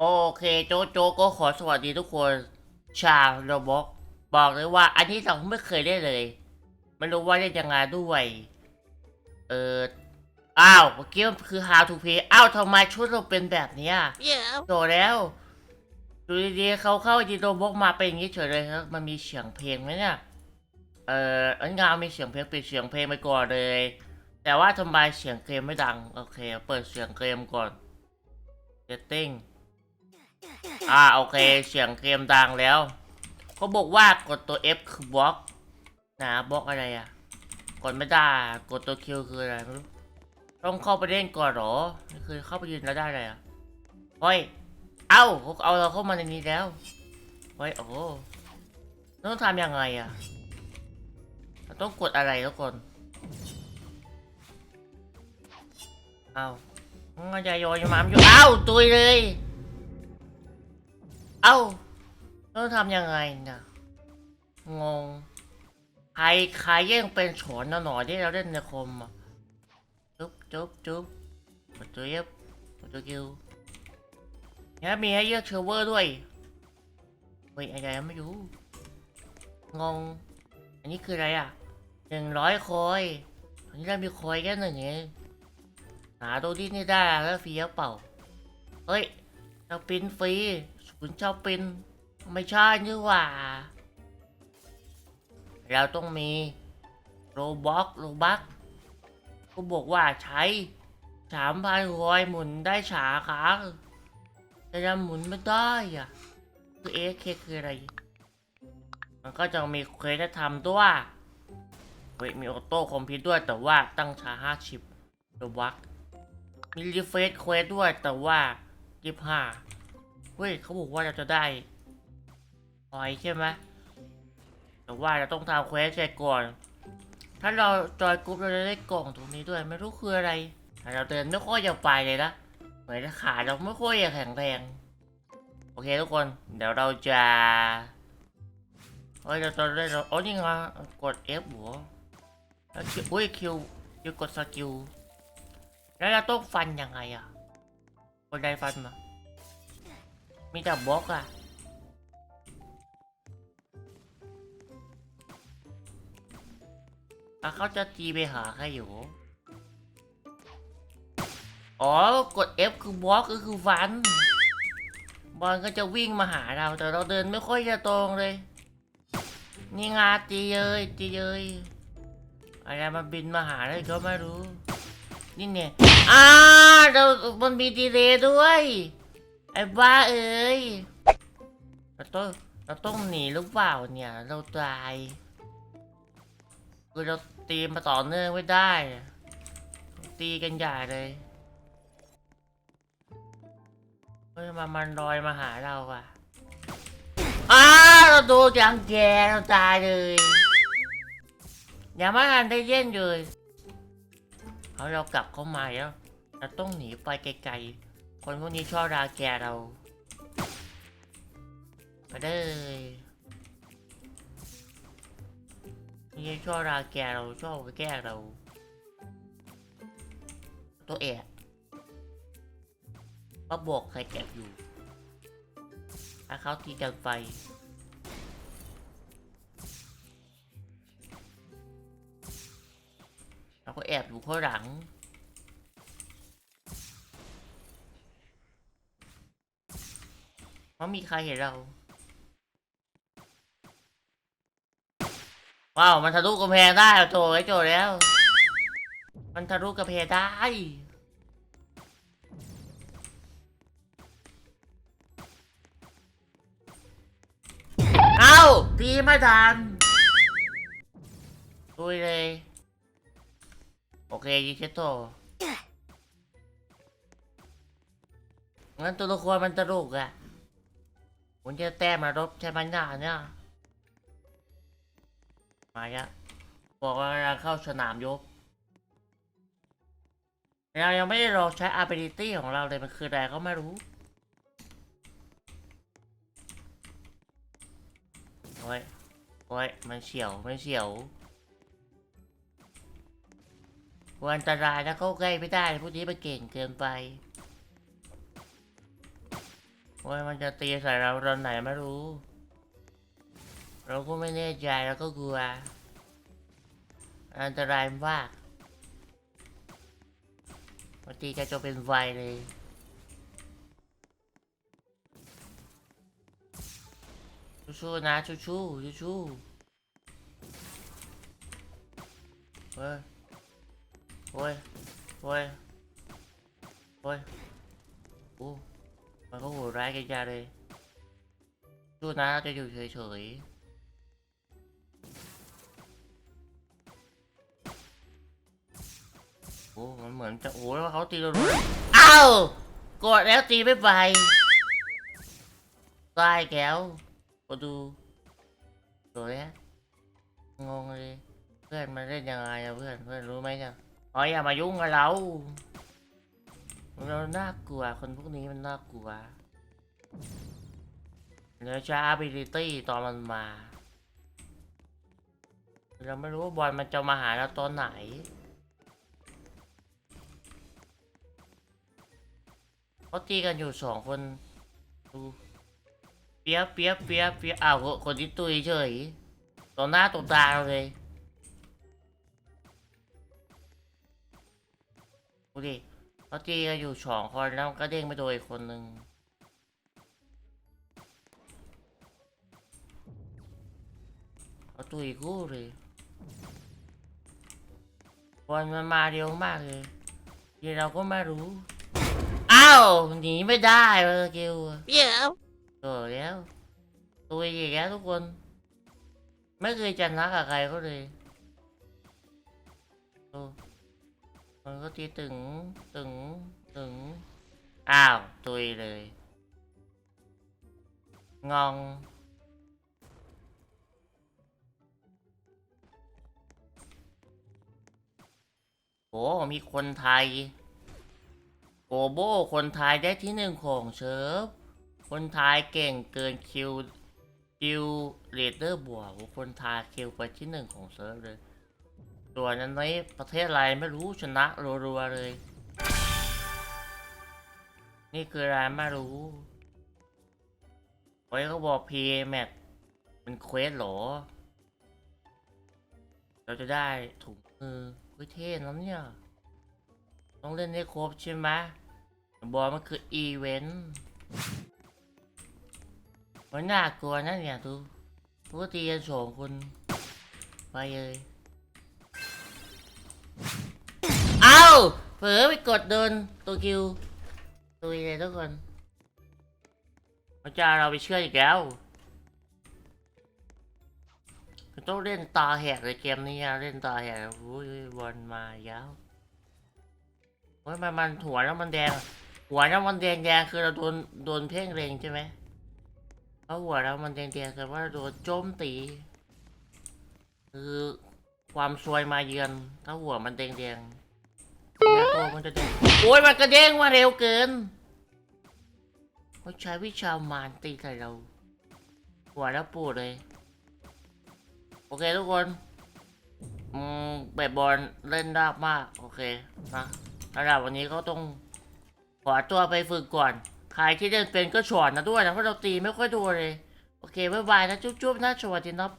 โอเคโจโจก็ขอสวัสดีทุกคน ชาวโรบอกบอกเลยว่า อันที่สองไม่เคยได้เลย ไม่รู้ว่าเล่นยังไงด้วย เอออ้าวเมื่อกี้มันคือ how to play อ้าวทำไมชุดเราเป็นแบบเนี้ย Yeah. โจแล้ว ดูดีๆเขาเข้าดีโรบอกมาเป็นอย่างนี้เฉยเลยครับมันมีเสียงเพลงไหมเนี่ยเอ่ออันงานมีเสียงเพลงปิดเสียงเพลงไปก่อนเลย แต่ว่าทำไมเสียงเกมไม่ดัง โอเค เปิดเสียงเกมก่อน setting อ่าโอเคเสียงเกมดังแล้วเขาบอกว่ากดตัว F คือบล็อกนะบล็อกอะไรอะกดไม่ได้กดตัว Q คืออะไรไม่รู้ต้องเข้าไปเล่นก่อนหรอไม่เข้าไปยืนแล้วได้อะไรอะเฮ้ยเอ้าเขาเอาเราเข้ามาในนี้แล้วเฮ้ยโอ้ต้องทำยังไงอะต้องกดอะไรทุกคนเอามันจะโยนมามอยู่เอ้าตุยเลย เอ้าต้องทำยังไงเนี่ยงง ใครใครแย่งเป็นโฉนนหน่อยที่เราเล่นในคมอะจุ๊บจุ๊บจุ๊บกดตัวเย็บกดตัวคิวเนี่ยมีให้เลือกเชอร์เวอร์ด้วยเฮ้ยอะไรไม่รู้ งง อันนี้คืออะไรอะหนึ่งร้อยคอยอันนี้เรามีคอยแค่หนึ่งเองหาตัวที่นี่ได้แล้วฟรีเปล่า เฮ้ยเราปินฟรี คุณชอบปินไม่ใช่นี่หว่า เราต้องมีโรบ็อกโรบักก็บอกว่าใช้สามพันคอยหมุนได้ฉาค้างแต่เราหมุนไม่ได้อะคือเอเคคืออะไร มันก็จะมีเควสให้ทำด้วยเฮ้ยมีออโต้คอมพิวด้วยแต่ว่าตั้งช้าห้าชิประวักมีรีเฟซเควสด้วยแต่ว่ายี่ห้า เฮ้ยเขาบอกว่าเราจะได้พอยใช่ไหมแต่ว่าเราต้องทำเควสเสร็จก่อน ถ้าเราจอยกรุ๊ปเราจะได้กล่องตรงนี้ด้วยไม่รู้คืออะไรแต่เราเดินไม่ค่อยจะไปเลยนะเหมือนขาเราไม่ค่อยจะแข็งแรงโอเคทุกคน เดี๋ยวเราจะเฮ้ยเราจะได้เราโอ้นี่ไงกด F หัวแล้วคิวอุ้ยคิวคิวกดสกิลแล้วเราต้องฟันยังไงอะคนใดฟันมา มีแต่บล็อกอะแล้วเขาจะตีไปหาใครอยู่ อ๋อ กด F คือบล็อกก็คือฟัน บอลก็จะวิ่งมาหาเรา แต่เราเดินไม่ค่อยจะตรงเลย นี่งาตีเยยตีเยยอะไรมันบินมาหาอะไรก็ไม่รู้ นี่เนี่ยอ้าเรามันมีดีเลย์ด้วย ไอ้บ้าเอ้ยเราต้องเราต้องหนีหรือเปล่าเนี่ย เราตายคือเราตีมาต่อเนื่องไม่ได้ ตีกันใหญ่เลยเฮ้ยมามันลอยมาหาเราอะอ้าเราโดนจังแกเราตายเลยอย่ามาทันได้เย็นเลยเอาเรากลับเข้ามาแล้วเราต้องหนีไปไกลๆ คนพวกนี้ชอบราแกเราไปเลยนี่ชอบราแกเราชอบแก้เรา ตัวเอะมาบอกใครแอบอยู่ถ้าเขาตีกันไฟเราก็แอบอยู่ข้างหลัง เพราะมีใครเห็นเรา ว้าว มันทะลุกำแพงได้โถไอ้โจแล้ว มันทะลุกำแพงได้เอ้าตีไม่ทันดุยเลย โอเคยิเชโตงั้นตัวละครมันตลกอะ ผมจะแต้มมารบใช่ไหมหน้าเนี่ยมาแล้วบอกว่าเราเข้าสนามยกเรายังไม่ได้ลองใช้ ability ของเราเลยมันคืออะไรก็ไม่รู้โอ้ยโอ้ยมันเฉียว มันเฉียวอันตรายนะเข้าใกล้ไม่ได้พวกนี้มันเก่งเกินไป ว่ามันจะตีใส่เราตอนไหนไม่รู้ เราก็ไม่แน่ใจแล้วก็กลัว อันตรายมากบางทีแกจะเป็นไวเลยชู้ๆนะชู้ชู้ชู้ชู้เฮ้ยโอ้ยโอ้ยโอ้ยโอ้ มันก็โหดร้ายกันจังเลยชู้นะจะอยู่เฉยๆ โอ้ มันเหมือนจะโอ้แล้วเขาตีเราด้วยอ้าวกดแล้วตีไม่ไปตายแก้วก็ดูสวยอะงงเลย เพื่อนมันเล่นยังไงอะเพื่อน เพื่อนรู้ไหมเนี่ยอ๋ออย่ามายุ่งกับเรา เราน่ากลัวคนพวกนี้มันน่ากลัวเราใช้ ability ตอนมันมา เราไม่รู้ว่าบอลมันจะมาหาเราตอนไหนเขาตีกันอยู่สองคนดูเปียบเปียบเปียบเปียบอ้าวคนคนที่ตุยเฉยต่อหน้าต่อตาเราเลย เขาตีกันอยู่สองคนแล้วก็เด้งไปโดนอีกคนหนึ่งเขาตุยคู่เลยบอลมันมาเร็วมากเลยทีเราก็ไม่รู้ อ้าวหนีไม่ได้เลยเกล Yeah. เออแล้วตัวอีกแล้วทุกคน ไม่เคยจะนักกับใครเขาเลยโอ้ มันก็ตีตึงตึงตึงอ้าวตุยเลย งองโอ้มีคนไทย โกโบคนไทยได้ที่หนึ่งของเชิฟคนไทยเก่งเกินคิวคิวเรเดอร์บวกคนไทยคิวไปที่หนึ่งของเซิร์ฟเลย ส่วนอันนี้ประเทศอะไรไม่รู้ชนะรัวๆเลย นี่คืออะไรไม่รู้โอ้ยเขาบอกพีแมทเป็นเควสหรอ เราจะได้ถุงมือเฮ้ยเท่นะเนี่ย ต้องเล่นให้ครบใช่ไหมบอกมันคืออีเวนต์มันน่ากลัวนะเนี่ยทุกปกติกันสองคนไปเลย เอาเผลอไปกดโดนตัวคิวตัวเลยทุกคนพระจ้าเราไปเชื่ออีกแล้วต้องเล่นตาแหกเลยเกมนี้เล่นตาแหกโอ้ยบอลมายาวโอ้ยมันมันหัวแล้วมันแดง หัวแล้วมันแดงแดงคือเราโดนโดนเพ่งเล็งใช่ไหมเพราะหัวเรามันแดงๆคือว่าโดนโจมตี คือ ความซวยมาเยือน ถ้าหัวมันแดงๆเนี่ยตัวมันจะแดงโอ้ยมันกระเด้งมาเร็วเกินเขาใช้วิชามารตีใส่เรา หัวแล้วปูดเลย โอเคทุกคนอืมแบบบอลเล่นยากมาก โอเคนะระดับวันนี้ก็ต้องขอตัวไปฝึกก่อน ใครที่เล่นเป็นก็สอนนะด้วยนะเพราะเราตีไม่ค่อยดูเลย โอเค บ๊ายบายนะ จุ๊บๆนะสวัสดีนะ